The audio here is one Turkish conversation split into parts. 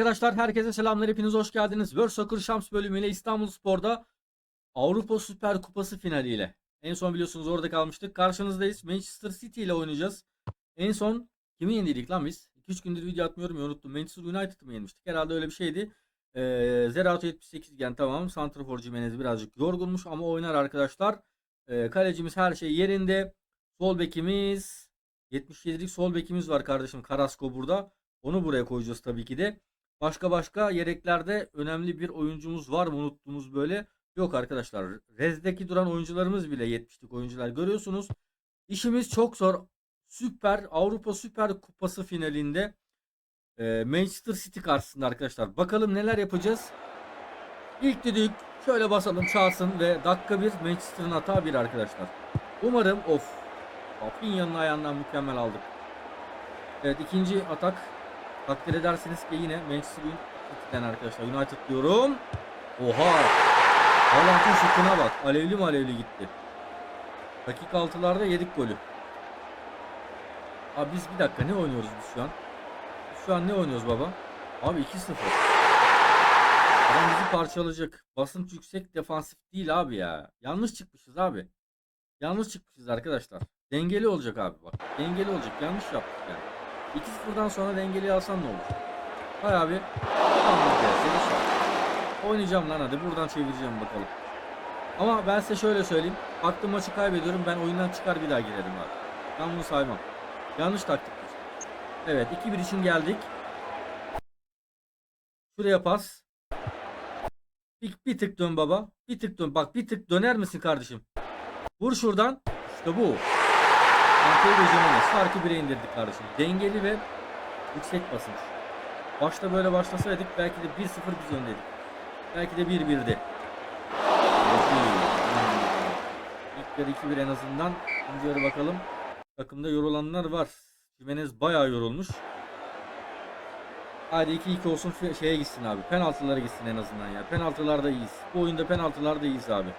arkadaşlar, herkese selamlar. Hepiniz hoş geldiniz. World Soccer Champs bölümüyle İstanbul Spor'da Avrupa Süper Kupası finaliyle. En son biliyorsunuz orada kalmıştık. Karşınızdayız. Manchester City ile oynayacağız. En son kimi yendik lan biz? 2-3 gündür video atmıyorum ya unuttum. Manchester United'ı mı yenmiştik? Herhalde öyle bir şeydi. Ee, Zerato 78 gen tamam. Santrafor Jimenez birazcık yorgunmuş ama oynar arkadaşlar. Ee, kalecimiz her şey yerinde. Sol bekimiz 77'lik sol bekimiz var kardeşim. Karasko burada. Onu buraya koyacağız tabii ki de. Başka başka yedeklerde önemli bir oyuncumuz var mı unuttuğumuz böyle? Yok arkadaşlar. Rez'deki duran oyuncularımız bile 70'lik oyuncular görüyorsunuz. İşimiz çok zor. Süper Avrupa Süper Kupası finalinde e, Manchester City karşısında arkadaşlar. Bakalım neler yapacağız. İlk düdük şöyle basalım çalsın ve dakika bir Manchester'ın hata bir arkadaşlar. Umarım of. Rafinha'nın ayağından mükemmel aldık. Evet ikinci atak takdir edersiniz ki yine Manchester United'den arkadaşlar. United diyorum. Oha. Haaland'ın şutuna bak. Alevli mi alevli gitti. Dakika 6'larda yedik golü. Abi biz bir dakika ne oynuyoruz biz şu an? Şu an ne oynuyoruz baba? Abi 2-0. Adam bizi parçalayacak. Basınç yüksek defansif değil abi ya. Yanlış çıkmışız abi. Yanlış çıkmışız arkadaşlar. Dengeli olacak abi bak. Dengeli olacak. Yanlış yaptık yani. 2-0'dan sonra dengeli alsan ne olur? Hay abi. Arkadaşlar. Oynayacağım lan hadi. Buradan çevireceğim bakalım. Ama ben size şöyle söyleyeyim. Baktım maçı kaybediyorum. Ben oyundan çıkar bir daha girerim abi. Ben bunu saymam. Yanlış taktik. Evet 2-1 için geldik. Şuraya pas. Bir, bir tık dön baba. Bir tık dön. Bak bir tık döner misin kardeşim? Vur şuradan. İşte bu. Antep Jimenez farkı 1'e indirdik kardeşim. Dengeli ve yüksek basınç. Başta böyle başlasaydık belki de 1-0 biz öndeydik. Belki de 1-1'di. İlk yarı 2-1 en azından. İkinci yarı bakalım. Takımda yorulanlar var. Jimenez bayağı yorulmuş. Hadi 2-2 olsun şeye gitsin abi. Penaltılara gitsin en azından ya. Penaltılarda iyiyiz. Bu oyunda penaltılarda iyiyiz abi.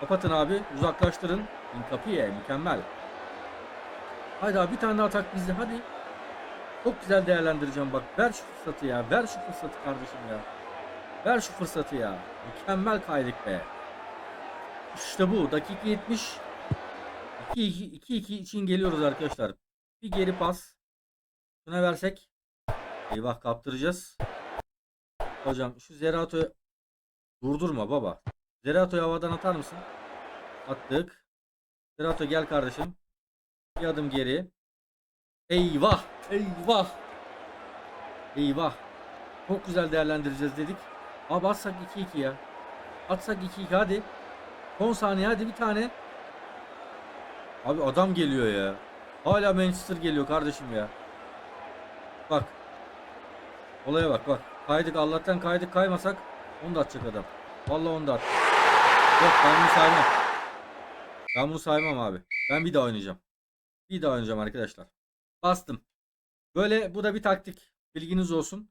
Kapatın abi. Uzaklaştırın. Incapié mükemmel. Haydi abi bir tane daha atak bizde hadi. Çok güzel değerlendireceğim bak. Ver şu fırsatı ya. Ver şu fırsatı kardeşim ya. Ver şu fırsatı ya. Mükemmel kaydık be. İşte bu. Dakika 70. 2-2 için geliyoruz arkadaşlar. Bir geri pas. Şuna versek. Eyvah kaptıracağız. Hocam şu Zerato'yu durdurma baba. Zerato'yu havadan atar mısın? Attık. Zerato gel kardeşim. Bir adım geri. Eyvah! Eyvah! Eyvah! Çok güzel değerlendireceğiz dedik. Abi atsak 2-2 ya. Atsak 2-2 hadi. Son saniye hadi bir tane. Abi adam geliyor ya. Hala Manchester geliyor kardeşim ya. Bak. Olaya bak bak. Kaydık Allah'tan kaydık kaymasak onu da atacak adam. Vallahi onu da at. Yok ben bunu saymam. Ben bunu saymam abi. Ben bir daha oynayacağım. Bir daha oynayacağım arkadaşlar. Bastım. Böyle bu da bir taktik. Bilginiz olsun.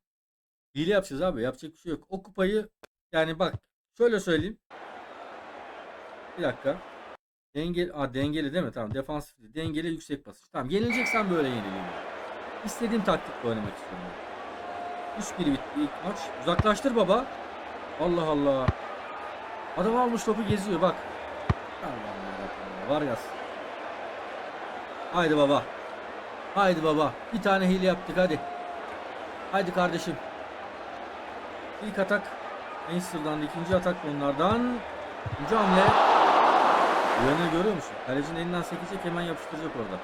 Hile yapacağız abi. Yapacak bir şey yok. O kupayı yani bak şöyle söyleyeyim. Bir dakika. Dengeli, aa, dengeli değil mi? Tamam defansif. Dengeli yüksek basış. Tamam yenileceksen böyle yenileyim. İstediğim taktikle oynamak istiyorum. 3-1 bitti ilk maç. Uzaklaştır baba. Allah Allah. Adam almış topu geziyor bak. Yarabbim ya. Vargas. Haydi baba. Haydi baba. Bir tane hile yaptık hadi. Haydi kardeşim. İlk atak Manchester'dan ikinci atak onlardan. İkinci hamle. Yönü görüyor musun? Kalecinin elinden sekecek hemen yapıştıracak orada.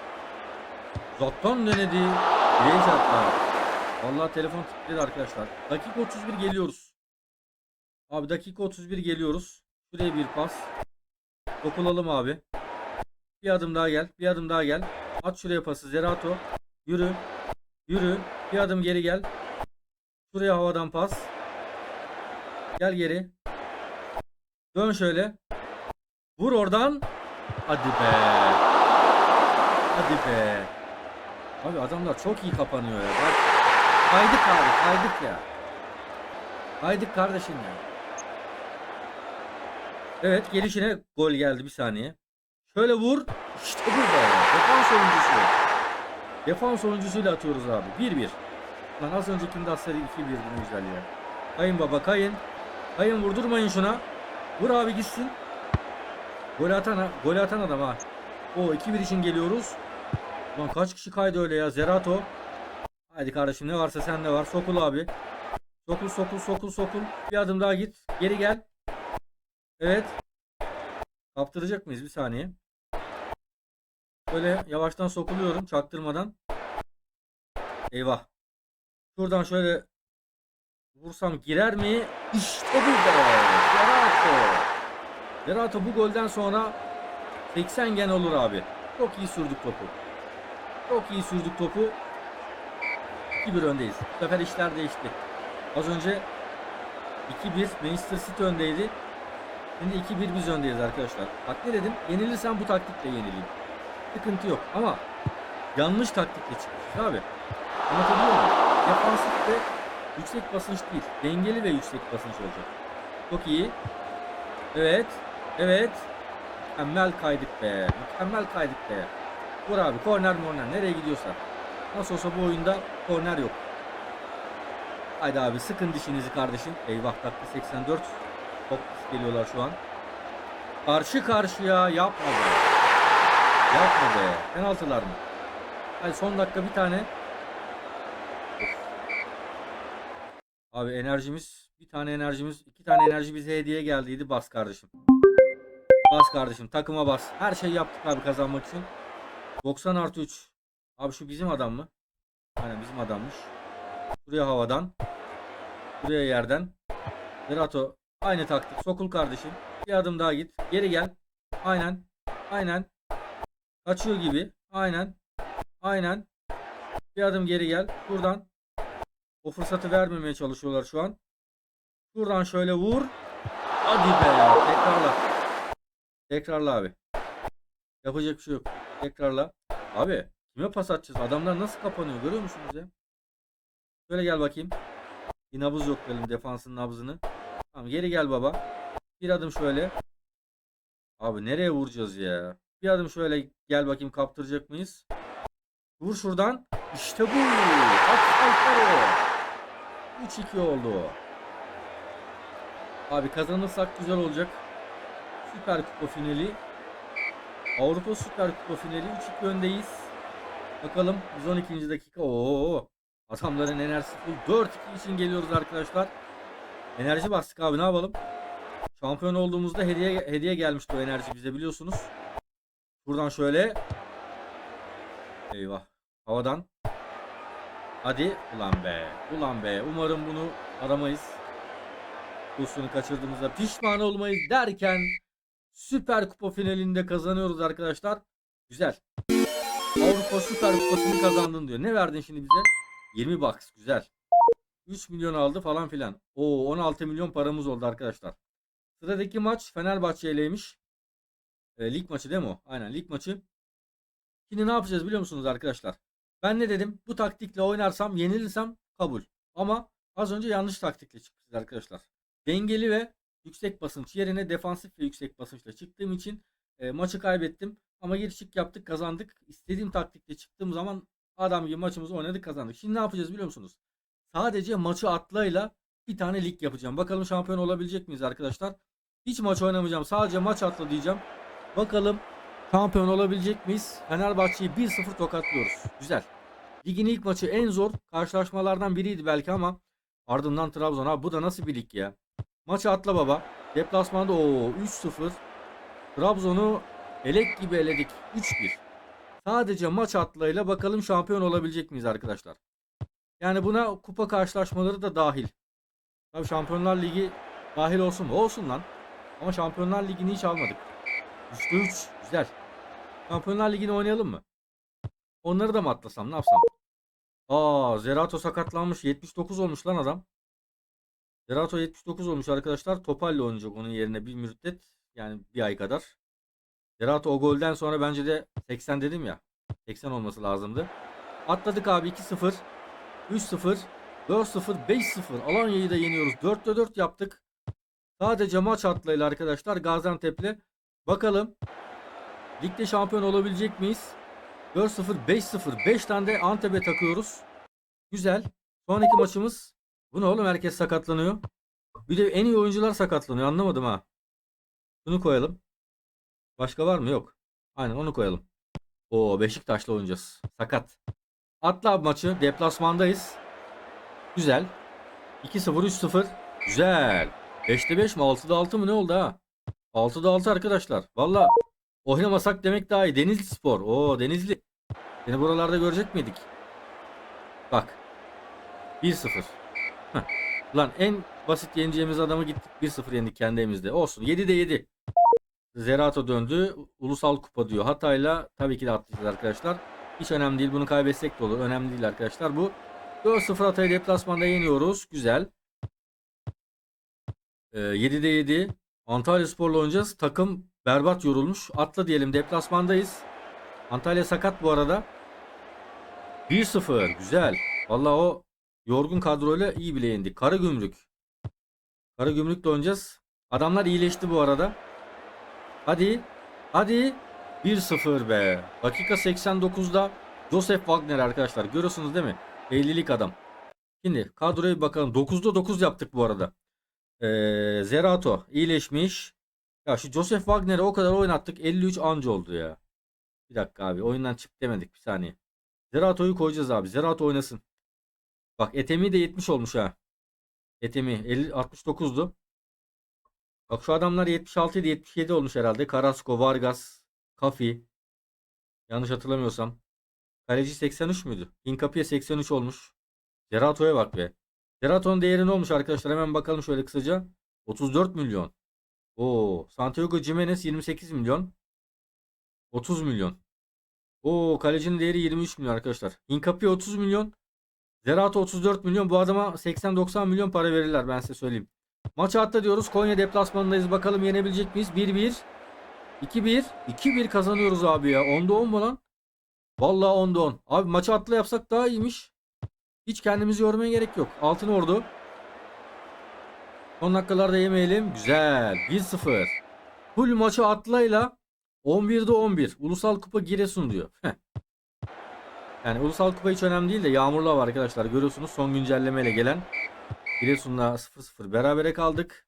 Uzaktan denedi. Direğe çarptı. Vallahi telefon titredi arkadaşlar. Dakika 31 geliyoruz. Abi dakika 31 geliyoruz. Şuraya bir pas. Dokulalım abi. Bir adım daha gel. Bir adım daha gel. At şuraya pası. Zerato. Yürü. Yürü. Bir adım geri gel. Şuraya havadan pas. Gel geri. Dön şöyle. Vur oradan. Hadi be. Hadi be. Abi adamlar çok iyi kapanıyor ya. Bak. Kaydık abi. Kaydık ya. Kaydık kardeşim ya. Evet gelişine gol geldi bir saniye. Şöyle vur. İşte bu be. Defans oyuncusu. Defans oyuncusuyla atıyoruz abi. 1-1. Lan az öncekinde asları 2-1'di ne güzel ya. Kayın baba kayın. Kayın vurdurmayın şuna. Vur abi gitsin. Gol atan, gol atan adam ha. O 2-1 için geliyoruz. Lan kaç kişi kaydı öyle ya Zerato. Haydi kardeşim ne varsa sende var. Sokul abi. Sokul sokul sokul sokul. Bir adım daha git. Geri gel. Evet. Kaptıracak mıyız bir saniye. Böyle yavaştan sokuluyorum çaktırmadan. Eyvah. Şuradan şöyle vursam girer mi? İşte bu be. Zerato. Zerato bu golden sonra 80 gen olur abi. Çok iyi sürdük topu. Çok iyi sürdük topu. 2-1 öndeyiz. Bu sefer işler değişti. Az önce 2-1 Manchester City öndeydi. Şimdi 2-1 biz öndeyiz arkadaşlar. Bak ne dedim? Yenilirsem bu taktikle yenileyim. Sıkıntı yok ama yanlış taktikle çıkmışız abi. Anlatabiliyor muyum? Defansif ve yüksek basınç değil. Dengeli ve yüksek basınç olacak. Çok iyi. Evet. Evet. Mükemmel kaydık be. Mükemmel kaydık be. Vur abi. Korner morner. Nereye gidiyorsa. Nasıl olsa bu oyunda korner yok. Haydi abi sıkın dişinizi kardeşim. Eyvah dakika 84. Çok pis geliyorlar şu an. Karşı karşıya yapma be. Yapma be. Penaltılar mı? Hadi son dakika bir tane. Abi enerjimiz bir tane enerjimiz iki tane enerji bize hediye geldiydi bas kardeşim. Bas kardeşim takıma bas. Her şey yaptık abi kazanmak için. 90 artı 3. Abi şu bizim adam mı? Aynen bizim adammış. Buraya havadan. Buraya yerden. Zerato aynı taktik. Sokul kardeşim. Bir adım daha git. Geri gel. Aynen. Aynen. Kaçıyor gibi. Aynen. Aynen. Bir adım geri gel. Buradan. O fırsatı vermemeye çalışıyorlar şu an. Buradan şöyle vur. Hadi be. Tekrarla. Tekrarla abi. Yapacak bir şey yok. Tekrarla. Abi kime pas atacağız? Adamlar nasıl kapanıyor görüyor musunuz ya? Şöyle gel bakayım. Bir nabız yok benim defansın nabzını. Tamam geri gel baba. Bir adım şöyle. Abi nereye vuracağız ya? Bir adım şöyle gel bakayım kaptıracak mıyız? Vur şuradan. İşte bu. Asfaltları. 3-2 oldu. Abi kazanırsak güzel olacak. Süper Kupa finali. Avrupa Süper Kupa finali 3-2 öndeyiz. Bakalım 112. dakika. Oo. Adamların enerjisi full. 4-2 için geliyoruz arkadaşlar. Enerji bastık abi ne yapalım? Şampiyon olduğumuzda hediye hediye gelmişti o enerji bize biliyorsunuz. Buradan şöyle. Eyvah. Havadan. Hadi. Ulan be. Ulan be. Umarım bunu aramayız. Pozisyonu kaçırdığımızda pişman olmayız derken Süper Kupa finalinde kazanıyoruz arkadaşlar. Güzel. Avrupa Süper Kupası'nı kazandın diyor. Ne verdin şimdi bize? 20 bucks. Güzel. 3 milyon aldı falan filan. Oo 16 milyon paramız oldu arkadaşlar. Sıradaki maç Fenerbahçe ileymiş. E, lig maçı değil mi o? Aynen lig maçı. Şimdi ne yapacağız biliyor musunuz arkadaşlar? Ben ne dedim? Bu taktikle oynarsam yenilirsem kabul. Ama az önce yanlış taktikle çıktık arkadaşlar. Dengeli ve yüksek basınç yerine defansif ve yüksek basınçla çıktığım için e, maçı kaybettim. Ama geri çık yaptık kazandık. İstediğim taktikle çıktığım zaman adam gibi maçımızı oynadık kazandık. Şimdi ne yapacağız biliyor musunuz? Sadece maçı atlayla bir tane lig yapacağım. Bakalım şampiyon olabilecek miyiz arkadaşlar? Hiç maç oynamayacağım. Sadece maç atla diyeceğim. Bakalım şampiyon olabilecek miyiz? Fenerbahçe'yi 1-0 tokatlıyoruz. Güzel. Ligin ilk maçı en zor karşılaşmalardan biriydi belki ama ardından Trabzon. Abi bu da nasıl bir lig ya? Maçı atla baba. Deplasmanda o 3-0. Trabzon'u elek gibi eledik. 3-1. Sadece maç atlayla bakalım şampiyon olabilecek miyiz arkadaşlar? Yani buna kupa karşılaşmaları da dahil. Tabii Şampiyonlar Ligi dahil olsun mu? Olsun lan. Ama Şampiyonlar Ligi'ni hiç almadık. 3'te 3. Güzel. Şampiyonlar Ligi'ni oynayalım mı? Onları da mı atlasam? Ne yapsam? Aa, Zerato sakatlanmış. 79 olmuş lan adam. Zerato 79 olmuş arkadaşlar. Topal'le oynayacak onun yerine bir müddet. Yani bir ay kadar. Zerato o golden sonra bence de 80 dedim ya. 80 olması lazımdı. Atladık abi 2-0. 3-0. 4-0. 5-0. Alanya'yı da yeniyoruz. 4'te 4 yaptık. Sadece maç atlayla arkadaşlar Gaziantep'le. Bakalım. Ligde şampiyon olabilecek miyiz? 4-0, 5-0. 5 tane de Antep'e takıyoruz. Güzel. Sonraki maçımız bu ne oğlum herkes sakatlanıyor. Bir de en iyi oyuncular sakatlanıyor anlamadım ha. Bunu koyalım. Başka var mı? Yok. Aynen onu koyalım. O Beşiktaş'la oynayacağız. Sakat. Atla maçı. Deplasmandayız. Güzel. 2-0 3-0. Güzel. 5'te 5 mi? 6'da 6 mı? Ne oldu ha? 6'da 6 arkadaşlar. Valla oynamasak demek daha iyi. Denizli Spor. Oo Denizli. Seni buralarda görecek miydik? Bak. 1-0. Heh. Lan en basit yeneceğimiz adamı gittik 1-0 yendik kendi evimizde. Olsun. 7'de 7. Zerato döndü. Ulusal kupa diyor. Hatay'la tabii ki de atlayacağız arkadaşlar. Hiç önemli değil. Bunu kaybetsek de olur. Önemli değil arkadaşlar. Bu 4-0 Hatay'ı deplasmanda yeniyoruz. Güzel. Ee, 7'de 7. Antalya Spor'la oynayacağız. Takım berbat yorulmuş. Atla diyelim. Deplasmandayız. Antalya sakat bu arada. 1-0. Güzel. Vallahi o yorgun kadroyla iyi bile yendik. Karagümrük. Karagümrük'le oynayacağız. Adamlar iyileşti bu arada. Hadi. Hadi. 1-0 be. Dakika 89'da Joseph Wagner arkadaşlar. Görüyorsunuz değil mi? 50'lik adam. Şimdi kadroya bir bakalım. 9'da 9 yaptık bu arada. Ee, Zerato iyileşmiş. Ya şu Joseph Wagner'i o kadar oynattık. 53 anca oldu ya. Bir dakika abi. Oyundan çık demedik. Bir saniye. Zerato'yu koyacağız abi. Zerato oynasın. Bak Etemi de 70 olmuş ha. Etemi 50, 69'du. Bak şu adamlar 76 idi 77 olmuş herhalde. Carrasco, Vargas, Kafi. Yanlış hatırlamıyorsam. Kaleci 83 müydü? Hincapié 83 olmuş. Cerato'ya bak be. Cerato'nun değeri ne olmuş arkadaşlar? Hemen bakalım şöyle kısaca. 34 milyon. Oo, Santiago Jimenez 28 milyon. 30 milyon. Oo, kalecinin değeri 23 milyon arkadaşlar. Hincapié 30 milyon. Zerato 34 milyon. Bu adama 80-90 milyon para verirler ben size söyleyeyim. Maça atla diyoruz. Konya deplasmanındayız. Bakalım yenebilecek miyiz? 1-1. 2-1. 2-1 kazanıyoruz abi ya. 10'da 10 mu lan? Vallahi 10'da 10. Abi maçı atla yapsak daha iyiymiş. Hiç kendimizi yormaya gerek yok. Altın ordu. Son dakikalarda yemeyelim. Güzel. 1-0. Full maçı atlayla 11'de 11. Ulusal Kupa Giresun diyor. Yani Ulusal Kupa hiç önemli değil de yağmurlu hava arkadaşlar. Görüyorsunuz son güncellemeyle gelen. Giresun'la 0-0 berabere kaldık.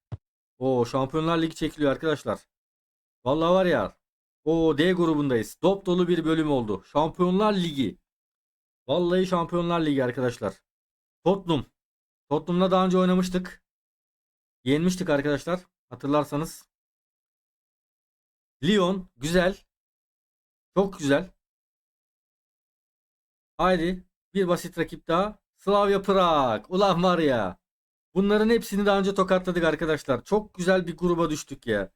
O Şampiyonlar Ligi çekiliyor arkadaşlar. Vallahi var ya. O D grubundayız. Dop dolu bir bölüm oldu. Şampiyonlar Ligi. Vallahi Şampiyonlar Ligi arkadaşlar. Tottenham. Tottenham'la daha önce oynamıştık. Yenmiştik arkadaşlar. Hatırlarsanız. Lyon güzel. Çok güzel. Haydi bir basit rakip daha. Slavia Prag. Ulan var ya. Bunların hepsini daha önce tokatladık arkadaşlar. Çok güzel bir gruba düştük ya.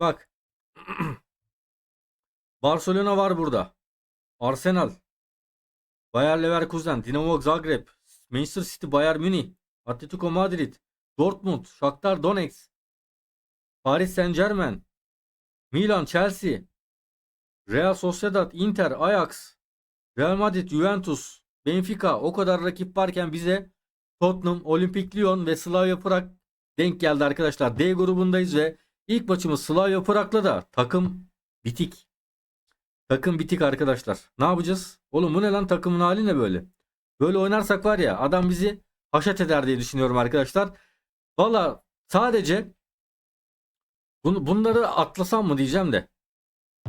Bak. Barcelona var burada. Arsenal. Bayer Leverkusen, Dinamo Zagreb, Manchester City, Bayern Münih, Atletico Madrid, Dortmund, Shakhtar Donetsk, Paris Saint-Germain, Milan, Chelsea, Real Sociedad, Inter, Ajax, Real Madrid, Juventus, Benfica o kadar rakip varken bize Tottenham, Olimpik Lyon ve Slavia Prag denk geldi arkadaşlar. D grubundayız ve ilk maçımız Slavia Prag'la da takım bitik. Takım bitik arkadaşlar. Ne yapacağız? Oğlum bu ne lan takımın hali ne böyle? Böyle oynarsak var ya adam bizi haşet eder diye düşünüyorum arkadaşlar. Valla sadece bunu, bunları atlasam mı diyeceğim de.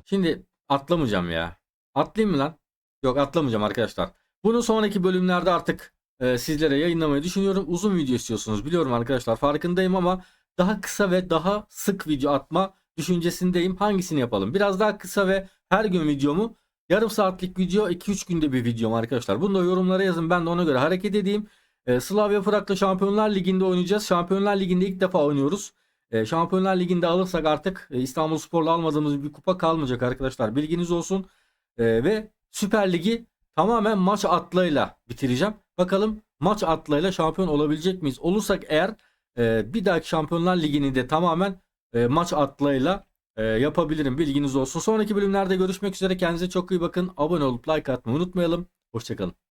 Şimdi atlamayacağım ya. Atlayayım mı lan? Yok atlamayacağım arkadaşlar. Bunu sonraki bölümlerde artık e, sizlere yayınlamayı düşünüyorum. Uzun video istiyorsunuz biliyorum arkadaşlar farkındayım ama daha kısa ve daha sık video atma düşüncesindeyim. Hangisini yapalım? Biraz daha kısa ve her gün videomu yarım saatlik video 2-3 günde bir videom arkadaşlar. Bunu da yorumlara yazın ben de ona göre hareket edeyim. E, Slavia Prag'la Şampiyonlar Ligi'nde oynayacağız. Şampiyonlar Ligi'nde ilk defa oynuyoruz. E, Şampiyonlar Ligi'nde alırsak artık e, İstanbul Spor'la almadığımız bir kupa kalmayacak arkadaşlar. Bilginiz olsun. E, ve Süper Ligi tamamen maç atlayla bitireceğim. Bakalım maç atlayla şampiyon olabilecek miyiz? Olursak eğer e, bir dahaki Şampiyonlar Ligi'ni de tamamen e, maç atlayla e, yapabilirim. Bilginiz olsun. Sonraki bölümlerde görüşmek üzere. Kendinize çok iyi bakın. Abone olup like atmayı unutmayalım. Hoşçakalın.